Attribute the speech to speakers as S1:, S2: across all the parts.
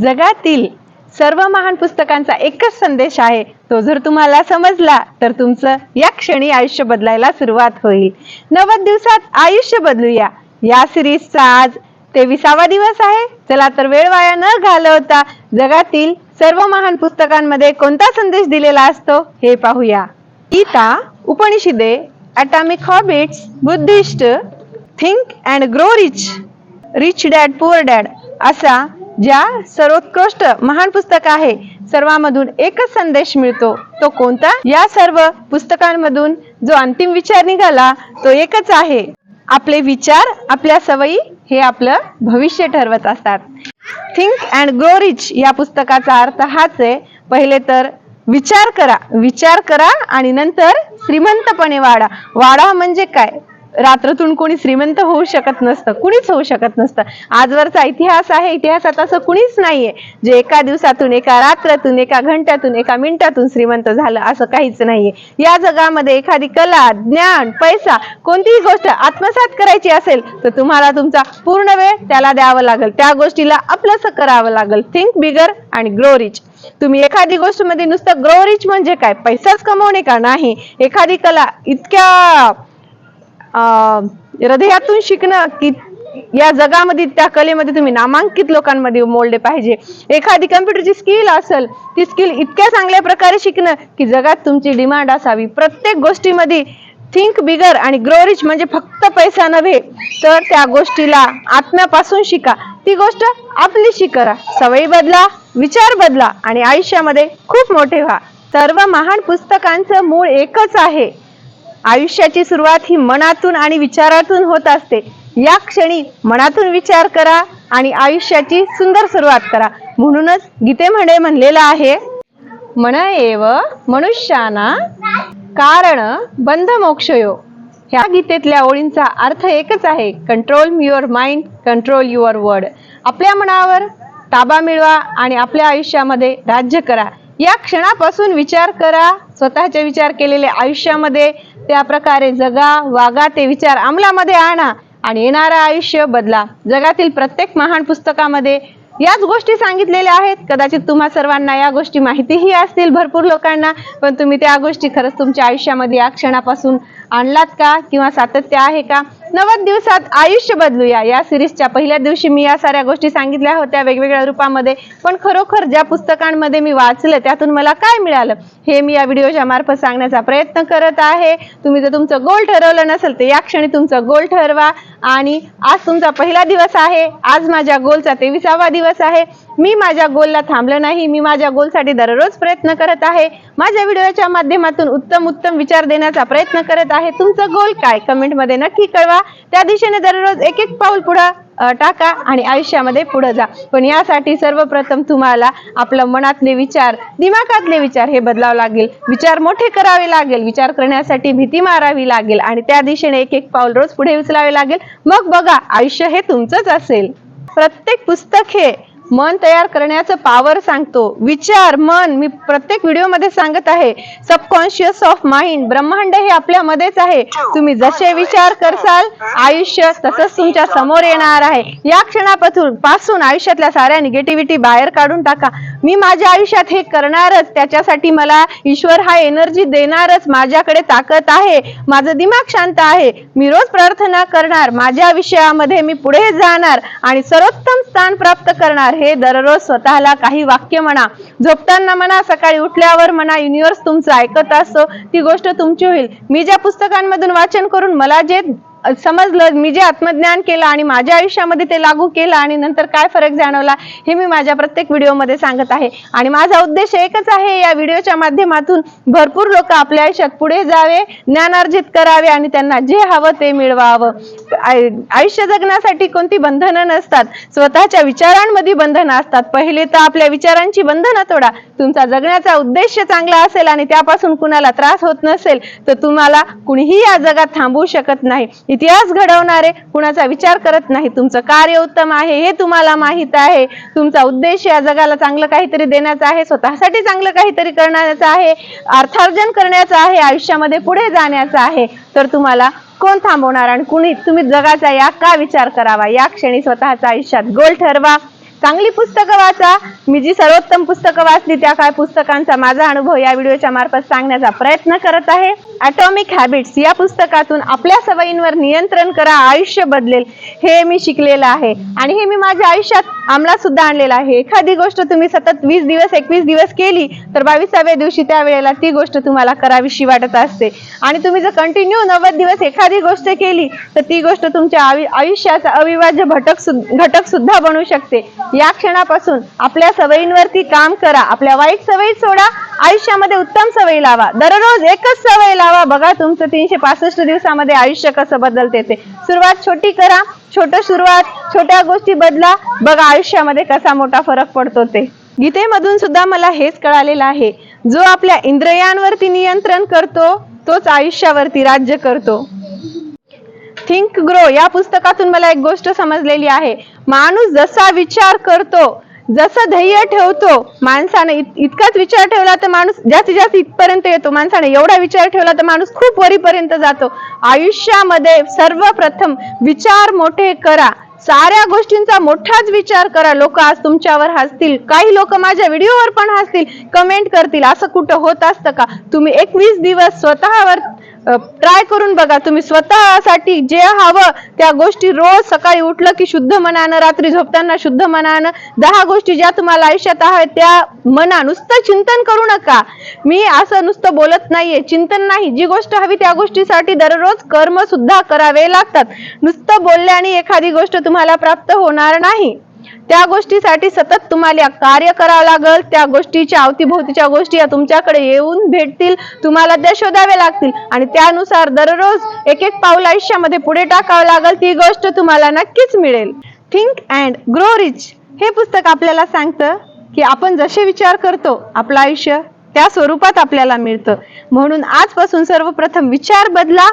S1: जगातील सर्व महान पुस्तकांचा एकच संदेश आहे. तो जर तुम्हाला समजला तर तुमचं या क्षणी आयुष्य बदलायला सुरुवात होईल. नव्वद दिवसात आयुष्य बदलूया. या सिरीजचा आज तेविसावा दिवस आहे. चला तर वेळ वाया न घालवता जगातील सर्व महान पुस्तकांमध्ये कोणता संदेश दिलेला असतो हे पाहूया. Gita उपनिषदे atomic habits Buddhist think and grow rich rich dad poor dad असा ज्या सर्वोत्कृष्ट महान पुस्तक आहे सर्वांमधून एकच संदेश मिळतो. तो कोणता? या सर्व पुस्तकांमधून जो अंतिम विचार निघाला तो एकच आहे. आपले विचार आपल्या सवयी हे आपलं भविष्य ठरवत असतात. थिंक अँड ग्रो रिच या पुस्तकाचा अर्थ हाच आहे. पहिले तर विचार करा. विचार करा आणि नंतर श्रीमंतपणे वाढा. वाढा म्हणजे काय? रात्रातून कोणी श्रीमंत होऊ शकत नसतं कुणीच होऊ शकत नसतं. आजवरचा इतिहास आहे इतिहासात असं कुणीच नाहीये. जे एका दिवसातून एका रात्रातून एका घंट्यातून एका मिनिटातून श्रीमंत झालं असं काहीच नाहीये. या जगामध्ये एखादी कला ज्ञान पैसा कोणतीही गोष्ट आत्मसात करायची असेल तर तुम्हाला तुमचा पूर्ण वेळ त्याला द्यावं लागेल. त्या गोष्टीला आपलंसं करावं लागेल. थिंक बिगर आणि ग्रो रिच तुम्ही एखादी गोष्टमध्ये नुसतं ग्रो रिच म्हणजे काय? पैसाच कमवणे का नाही? एखादी कला इतक्या हृदयातून शिकणं की या जगामध्ये त्या कलेमध्ये तुम्ही नामांकित लोकांमध्ये मोडले पाहिजे. एखादी कम्प्युटरची स्किल असेल ती स्किल इतक्या चांगल्या प्रकारे शिकणं की जगात तुमची डिमांड असावी. प्रत्येक गोष्टीमध्ये थिंक बिगर आणि ग्रो रिच म्हणजे फक्त पैसा नव्हे तर त्या गोष्टीला आत्म्यापासून शिका. ती गोष्ट आपलीशी करा सवयी बदला विचार बदला आणि आयुष्यामध्ये खूप मोठे व्हा. सर्व महान पुस्तकांचं मूळ एकच आहे. आयुष्याची सुरुवात ही मनातून आणि विचारातून होत असते. या क्षणी मनातून विचार करा आणि आयुष्याची सुंदर सुरुवात करा. म्हणूनच गीते म्हणे म्हणलेलं आहे मन एव मनुष्याना कारण बंध मोक्षयो. ह्या गीतेतल्या ओळींचा अर्थ एकच आहे control your mind control your word आपल्या मनावर ताबा मिळवा आणि आपल्या आयुष्यामध्ये राज्य करा. या क्षणापासून विचार करा. स्वतःचे विचार केलेले आयुष्यामध्ये त्या प्रकारे जगा वागा ते विचार अंमलामध्ये आणा आणि येणारं आयुष्य बदला. जगातील प्रत्येक महान पुस्तकामध्ये याच गोष्टी सांगितलेल्या आहेत. कदाचित तुम्हा सर्वांना या गोष्टी माहितीही असतील भरपूर लोकांना पण तुम्ही त्या गोष्टी खरंच तुमच्या आयुष्यामध्ये या क्षणापासून आणलात का? किंवा सातत्य आहे का? नव्वद दिवसात आयुष्य बदलूया. या सिरीजच्या पहिल्या दिवशी मी या साऱ्या गोष्टी सांगितल्या होत्या वेगवेगळ्या रूपामध्ये. पण खरोखर ज्या पुस्तकांमध्ये मी वाचलं त्यातून मला काय मिळालं हे मी या व्हिडिओच्या मार्फत सांगण्याचा प्रयत्न करत आहे. तुम्ही जर तुमचं गोल ठरवलं नसेल तर या क्षणी तुमचं गोल ठरवा. आणि आज तुमचा पहिला दिवस आहे. आज माझ्या गोलचा तेविसावा दिवस आहे. मी माझ्या गोलला थांबलं नाही. मी माझ्या गोलसाठी दररोज प्रयत्न करत आहे. माझ्या व्हिडिओच्या माध्यमातून उत्तम उत्तम विचार देण्याचा प्रयत्न करत आहे. तुमचं गोल काय? कमेंटमध्ये नक्की कळवा. त्या दिशेने दररोज एक एक पाऊल पुढं टाका आणि आयुष्यामध्ये पुढे जा. पण यासाठी सर्वप्रथम तुम्हाला आपलं मनातले विचार दिमागातले विचार हे बदलावं लागेल. विचार मोठे करावे लागेल. विचार करण्यासाठी भीती मारावी लागेल. आणि त्या दिशेने एक एक पाऊल रोज पुढे उचलावे लागेल. मग बघा आयुष्य हे तुमचंच असेल. प्रत्येक पुस्तक हे मन तयार करण्याचं पावर सांगतो. विचार मन मी प्रत्येक व्हिडिओमध्ये सांगत आहे. सबकॉन्शियस ऑफ माइंड ब्रह्मांड हे आपल्यामध्येच आहे. तुम्ही जसे विचार करसाल आयुष्य तसंच तुमच्यासमोर येणार आहे. या क्षणापासून पासून आयुष्यातल्या साऱ्या निगेटिव्हिटी बाहेर काढून टाका. मी माझ्या आयुष्यात हे करणारच त्याच्यासाठी मला ईश्वर हा एनर्जी देणारच माझ्याकडे ताकद आहे. माझं दिमाग शांत आहे. मी रोज प्रार्थना करणार माझ्या विषयामध्ये मी पुढे जाणार आणि सर्वोत्तम स्थान प्राप्त करणार. हे दररोज स्वतःला काही वाक्य म्हणा झोपताना म्हणा सकाळी उठल्यावर म्हणा युनिव्हर्स तुमचं ऐकत असतो ती गोष्ट तुमची होईल. मी ज्या पुस्तकांमधून वाचन करून मला जे समजलं मी जे आत्मज्ञान केलं आणि माझ्या आयुष्यामध्ये ते लागू केलं आणि नंतर काय फरक जाणवला हे मी माझ्या प्रत्येक व्हिडिओमध्ये सांगत आहे. आणि माझा उद्देश एकच आहे या व्हिडिओच्या माध्यमातून भरपूर लोक आपल्या आयुष्यात पुढे जावे ज्ञानार्जित करावे आणि त्यांना जे हवं ते मिळवावं. आय- आयुष्य जगण्यासाठी कोणती बंधनं नसतात स्वतःच्या विचारांमध्ये बंधनं असतात. पहिले तर आपल्या विचारांची बंधनं तोडा. तुमचा जगण्याचा उद्देश चांगला असेल आणि त्यापासून कुणाला त्रास होत नसेल तर तुम्हाला कुणीही या जगात थांबवू शकत नाही. इतिहास घडवणारे कुणाचा विचार करत नाही. तुमचं कार्य उत्तम आहे हे तुम्हाला माहीत आहे. तुमचा उद्देश या जगाला चांगलं काहीतरी देण्याचा आहे स्वतःसाठी चांगलं काहीतरी करण्याचा आहे अर्थार्जन करण्याचं आहे आयुष्यामध्ये पुढे जाण्याचं आहे. तर तुम्हाला कोण थांबवणार आणि कुणी तुम्ही जगाचा या का विचार करावा? या क्षणी स्वतःच्या आयुष्यात गोल ठरवा. चांगली पुस्तकं वाचा. मी जी सर्वोत्तम पुस्तकं वाचली त्या काय पुस्तकांचा माझा अनुभव या व्हिडिओच्या मार्फत सांगण्याचा प्रयत्न करत आहे. अटॉमिक हॅबिट्स या पुस्तकातून आपल्या सवयींवर नियंत्रण करा आयुष्य बदलेल. हे मी शिकलेलं आहे. आणि हे मी माझ्या आयुष्यात अंमलात सुद्धा आणलेलं आहे. एखादी गोष्ट तुम्ही सतत वीस दिवस एकवीस दिवस केली तर बावीसाव्या दिवशी त्या वेळेला ती गोष्ट तुम्हाला करावीशी वाटत असते. आणि तुम्ही जर कंटिन्यू नव्वद दिवस एखादी गोष्ट केली तर ती गोष्ट तुमच्या आयुष्याचा अविभाज्य घटक घटक सुद्धा बनू शकते. या क्षणापासून आपल्या सवयींवरती काम करा आपल्या वाईट सवयी सोडा आयुष्यामध्ये उत्तम सवयी लावा. दररोज एकच सवय लावा. बघा तुमचं तीनशे पासष्ट दिवसामध्ये आयुष्य कसं बदलते ते. सुरुवात छोटी करा छोट सुरुवात छोट्या गोष्टी बदला. बघा आयुष्यामध्ये कसा मोठा फरक पडतो ते. गीतेमधून सुद्धा मला हेच कळालेलं आहे. जो आपल्या इंद्रियांवरती नियंत्रण करतो तोच आयुष्यावरती राज्य करतो. थिंक ग्रो या पुस्तकातून मला एक गोष्ट समजलेली आहे. माणूस जसा विचार करतो जसं ध्येय ठेवतो माणसाने इत- इतकाच विचार ठेवला तर माणूस जास्तीत जास्त इथपर्यंत येतो. माणसाने एवढा विचार ठेवला तर माणूस खूप वरीपर्यंत जातो. आयुष्यामध्ये सर्वप्रथम विचार मोठे करा. साऱ्या गोष्टींचा मोठाच विचार करा. लोक आज तुमच्यावर हसतील. काही लोक माझ्या व्हिडिओवर पण हसतील कमेंट करतील. असं कुठं होत असतं का? तुम्ही एकवीस दिवस स्वतःवर ट्राय करून बघा. तुम्ही स्वतःसाठी जे हवं त्या गोष्टी रोज सकाळी उठलं की शुद्ध मनानं रात्री झोपताना शुद्ध मनानं दहा गोष्टी ज्या तुम्हाला आयुष्यात आहेत त्या मना नुसतं चिंतन करू नका. मी असं नुसतं बोलत नाहीये. चिंतन नाही. जी गोष्ट हवी त्या गोष्टीसाठी दररोज कर्म सुद्धा करावे लागतात. नुसतं बोलल्याने एखादी गोष्ट तुम्हाला प्राप्त होणार नाही. त्या गोष्टीसाठी सतत तुम्हाला कार्य करावं लागल. त्या गोष्टीच्या अवतीभोवतीच्या गोष्टी या तुमच्याकडे येऊन भेटतील. तुम्हाला त्या शोधाव्या लागतील. आणि त्यानुसार दररोज एक एक पाऊल आयुष्यामध्ये पुढे टाकावं लागल. ती गोष्ट तुम्हाला नक्कीच मिळेल. थिंक अँड ग्रो रिच हे पुस्तक आपल्याला सांगतं की आपण जसे विचार करतो आपलं आयुष्य त्या स्वरूपात आपल्याला मिळतं. म्हणून आजपासून सर्वप्रथम विचार बदला.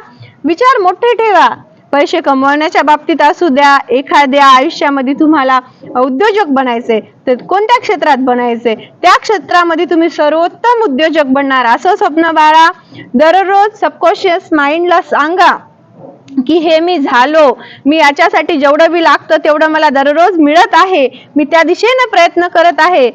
S1: विचार मोठे ठेवा. पैसे कमवण्याच्या बाबतीत असू द्या एखाद्या आयुष्यामध्ये तुम्हाला उद्योजक बनायचे तर कोणत्या क्षेत्रात बनायचे? त्या क्षेत्रामध्ये तुम्ही सर्वोत्तम उद्योजक बनणार असं स्वप्न बाळा. दररोज सबकॉन्शियस माइंडला सांगा की हे मी झालो मी याच्यासाठी जेवढं बी लागतं तेवढं मला दररोज मिळत आहे मी त्या दिशेनं प्रयत्न करत आहे.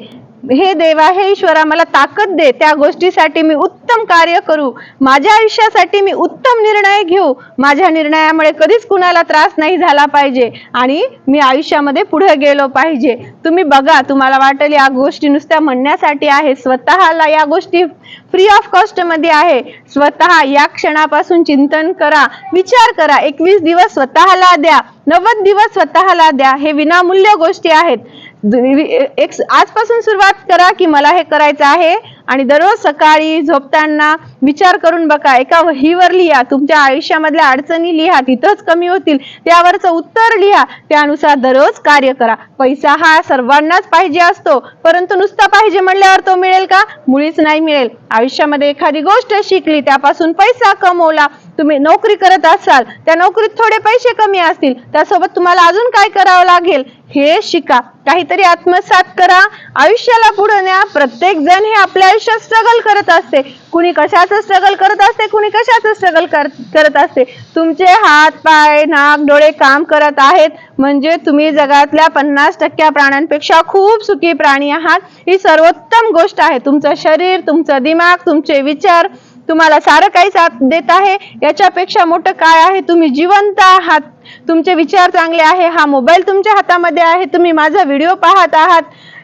S1: हे देवा हे ईश्वरा मला ताकद दे. त्या गोष्टीसाठी मी उत्तम कार्य करू. माझ्या आयुष्यासाठी मी उत्तम निर्णय घेऊ. माझ्या निर्णयामुळे कधीच कुणाला त्रास नाही झाला पाहिजे आणि मी आयुष्यामध्ये पुढे गेलो पाहिजे. तुम्ही बघा तुम्हाला वाटेल या गोष्टी नुसत्या म्हणण्यासाठी आहे. स्वतःला या गोष्टी फ्री ऑफ कॉस्टमध्ये आहे. स्वतः या क्षणापासून चिंतन करा. विचार करा. एकवीस दिवस स्वतःला द्या. नव्वद दिवस स्वतःला द्या. हे विनामूल्य गोष्टी आहेत. एक आजपासून सुरुवात करा की मला हे करायचं आहे आणि दररोज सकाळी झोपताना विचार करून बघा. एका वहीवर लिहा. तुमच्या आयुष्यामधल्या अडचणी लिहा. तिथंच कमी होतील. त्यावरचं उत्तर लिहा. त्यानुसार दररोज कार्य करा. पैसा हा सर्वांनाच पाहिजे असतो. परंतु नुसता पाहिजे म्हणल्यावर तो मिळेल का? मुळीच नाही मिळेल. आयुष्यामध्ये एखादी गोष्ट शिकली त्यापासून पैसा कमवला. तुम्ही नोकरी करत असाल. त्या नोकरीत थोडे पैसे कमी असतील. त्यासोबत तुम्हाला अजून काय करावं लागेल? हे शिका. काहीतरी आत्मसात करा. आयुष्याला पुढे न्या. प्रत्येक जण हे आपल्या आयुष्यात स्ट्रगल करत असते. कुणी कशाचं स्ट्रगल करत असते? कुणी कशाचं स्ट्रगल करत असते? तुमचे हात पाय नाक डोळे काम करत आहेत. म्हणजे तुम्ही जगातल्या पन्नास टक्क्या प्राण्यांपेक्षा खूप सुखी प्राणी आहात. ही सर्वोत्तम गोष्ट आहे. तुमचं शरीर तुमचं दिमाग तुमचे विचार तुम्हाला सारं काही साथ देत आहे. याच्यापेक्षा मोठं काय आहे? तुम्ही जिवंत आहात. तुमचे विचार चांगले आहे हा मोबाईल तुमच्या हातामध्ये आहे तुम्ही माझा व्हिडिओ पाहत आहात.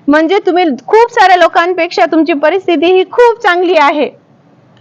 S1: म्हणजे तुम्ही खूप साऱ्या लोकांपेक्षा तुमची परिस्थिती ही खूप चांगली आहे.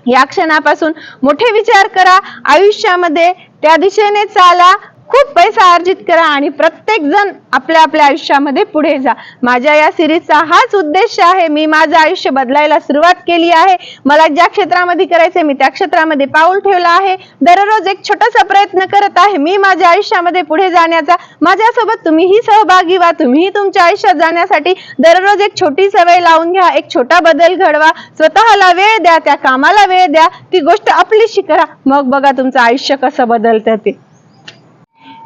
S1: या क्षणापासून मोठे विचार करा आयुष्यामध्ये त्या दिशेने चाला खूप पैसा अर्जित करा आणि प्रत्येक जण आपल्या आपल्या आयुष्यामध्ये पुढे जा. माझ्या या सिरीजचा हाच उद्देश आहे. मी माझं आयुष्य बदलायला सुरुवात केली आहे. मला ज्या क्षेत्रामध्ये करायचंय मी त्या क्षेत्रामध्ये पाऊल ठेवलं आहे. दररोज एक छोटासा प्रयत्न करत आहे. मी माझ्या आयुष्यामध्ये पुढे जाण्याचा माझ्यासोबत तुम्हीही सहभागी व्हा. तुम्हीही तुमच्या आयुष्यात जाण्यासाठी दररोज एक छोटी सवय लावून घ्या. एक छोटा बदल घडवा. स्वतःला वेळ द्या त्या कामाला वेळ द्या. ती गोष्ट आपलीशी करा. मग बघा तुमचं आयुष्य कसं बदलतं ते.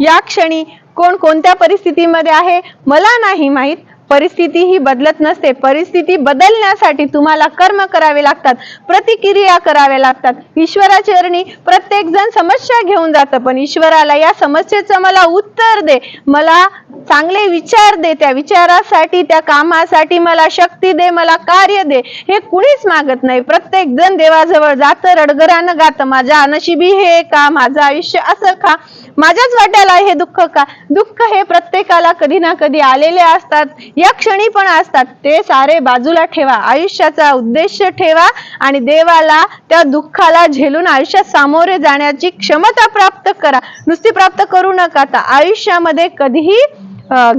S1: या क्षणी कोण कोणत्या परिस्थितीमध्ये आहे? मला नाही माहीत. परिस्थिती ही बदलत नसते. परिस्थिती बदलण्यासाठी तुम्हाला कर्म करावे लागतात प्रतिक्रिया कराव्या लागतात. ईश्वराचरणी प्रत्येक जण समस्या घेऊन जातं पण ईश्वराला या समस्येचं मला उत्तर दे. मला चांगले विचार दे त्या विचारासाठी त्या कामासाठी मला शक्ती दे मला कार्य दे. हे कुणीच मागत नाही. प्रत्येक जण देवाजवळ जातं रडगरानं गातं. माझ्या नशिबी हे का? माझं आयुष्य असं का? माझ्याच वाट्याला हे दुःख का? दुःख हे प्रत्येकाला कधी ना कधी आलेले असतात. या क्षणी पण असतात. ते सारे बाजूला ठेवा. आयुष्याचा उद्देश ठेवा आणि देवाला त्या दुःखाला झेलून आयुष्यात सामोरे जाण्याची क्षमता प्राप्त करा. नुसती प्राप्त करू नका. आता आयुष्यामध्ये कधीही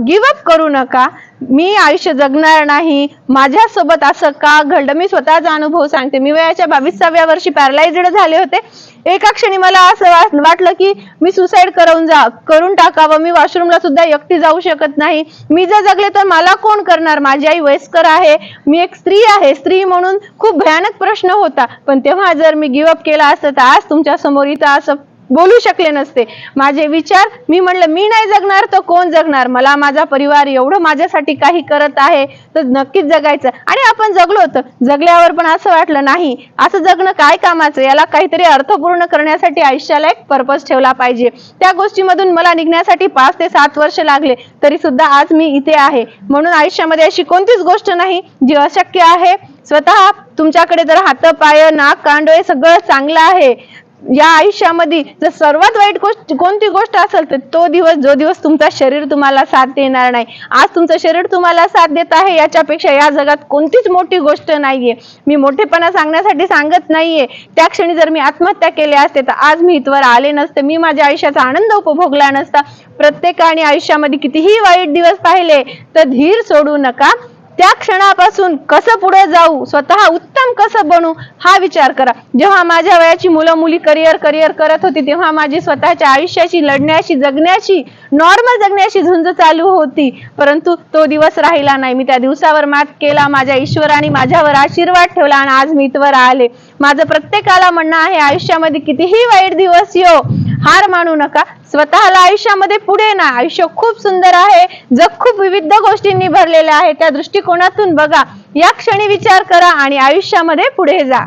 S1: गिवअप करू नका. मी आयुष्य जगणार नाही माझ्यासोबत असं का घडलं? मी स्वतःचा अनुभव सांगते. मी वयाच्या बावीसाव्या वर्षी पॅरालाइज्ड झाले होते. एका क्षणी मला असं वाटलं की मी सुसाईड करून जा करून टाकावं. मी वॉशरूमला सुद्धा एकटी जाऊ शकत नाही. मी जर जगले तर मला कोण करणार? माझी आई वयस्कर आहे. मी एक स्त्री आहे. स्त्री म्हणून खूप भयानक प्रश्न होता. पण तेव्हा जर मी गिवअप केला असतं तर आज तुमच्यासमोर इथं असं बोलू शकले नसते. माझे विचार मी म्हणलं मी नाही जगणार तर कोण जगणार? मला माझा परिवार एवढं माझ्यासाठी काही करत आहे तर नक्कीच जगायचं. आणि आपण जगलो होतं जगल्यावर पण असं वाटलं नाही. असं जगणं काय कामाचं? याला काहीतरी अर्थपूर्ण करण्यासाठी आयुष्याला एक पर्पज ठेवला पाहिजे. त्या गोष्टीमधून मला निघण्यासाठी पाच ते सात वर्ष लागले. तरी सुद्धा आज मी इथे आहे. म्हणून आयुष्यामध्ये अशी कोणतीच गोष्ट नाही जी अशक्य आहे. स्वतः तुमच्याकडे जर हात पाय नाक कांडोळे सगळं चांगलं आहे. या आयुष्यामध्ये जर सर्वात वाईट गोष्ट कोणती गोष्ट असेल तर तो दिवस जो दिवस तुमचा शरीर तुम्हाला साथ देणार नाही. आज तुमचं शरीर तुम्हाला साथ देत आहे याच्यापेक्षा या जगात कोणतीच मोठी गोष्ट नाहीये. मी मोठेपणा सांगण्यासाठी सांगत नाहीये. त्या क्षणी जर मी आत्महत्या केली असते तर आज मी इथवर आले नसते. मी माझ्या आयुष्याचा आनंद उपभोगला नसता. प्रत्येकाने आयुष्यामध्ये कितीही वाईट दिवस पाहिले तर धीर सोडू नका. त्या क्षणापासून कसं पुढे जाऊ स्वतः उत्तम कसं बनू हा विचार करा. जेव्हा माझ्या वयाची मुलं मुली करिअर करिअर करत होती तेव्हा माझी स्वतःच्या आयुष्याची लढण्याची जगण्याची नॉर्मल जगण्याची झुंज चालू होती. परंतु तो दिवस राहिला नाही. मी त्या दिवसावर मात केला माझ्या ईश्वराने माझ्यावर आशीर्वाद ठेवला आणि आज मी इथवर आले. माझं प्रत्येकाला म्हणणं आहे आयुष्यामध्ये कितीही वाईट दिवस येऊ हार मानू नका. स्वतःला आयुष्यामध्ये पुढे ना. आयुष्य खूप सुंदर आहे. जग खूप विविध गोष्टींनी भरलेले आहे. त्या दृष्टिकोनातून बघा. या क्षणी विचार करा आणि आयुष्यामध्ये पुढे जा.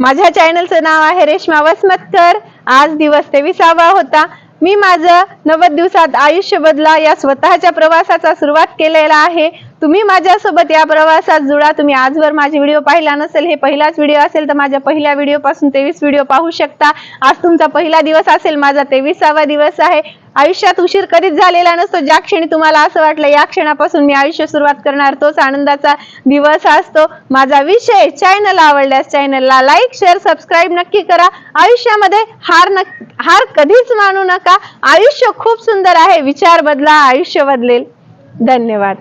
S1: माझ्या चॅनलचं नाव आहे रेश्मा वसमतकर. आज दिवस तेविसावा होता. मी माझं नव्वद दिवसात आयुष्य बदला या स्वतःच्या प्रवासाचा सुरुवात केलेला आहे. तुम्ही माझ्यासोबत या प्रवासात जुळा. तुम्ही आजवर माझे व्हिडिओ पाहिला नसेल हे पहिलाच व्हिडिओ असेल तर माझ्या पहिल्या व्हिडिओ पासून तेवीस व्हिडिओ पाहू शकता. आज तुमचा पहिला दिवस असेल माझा तेविसावा दिवस आहे. आयुष्यात उशीर कधीच झालेला नसतो. ज्या क्षणी तुम्हाला असं वाटलं या क्षणापासून मी आयुष्य सुरुवात करणार. तोच आनंदाचा दिवस असतो. माझा विषय चॅनल आवडल्यास चॅनलला लाईक शेअर सबस्क्राईब नक्की करा. आयुष्यामध्ये हार न हार कधीच मानू नका. आयुष्य खूप सुंदर आहे. विचार बदला आयुष्य बदलेल. धन्यवाद.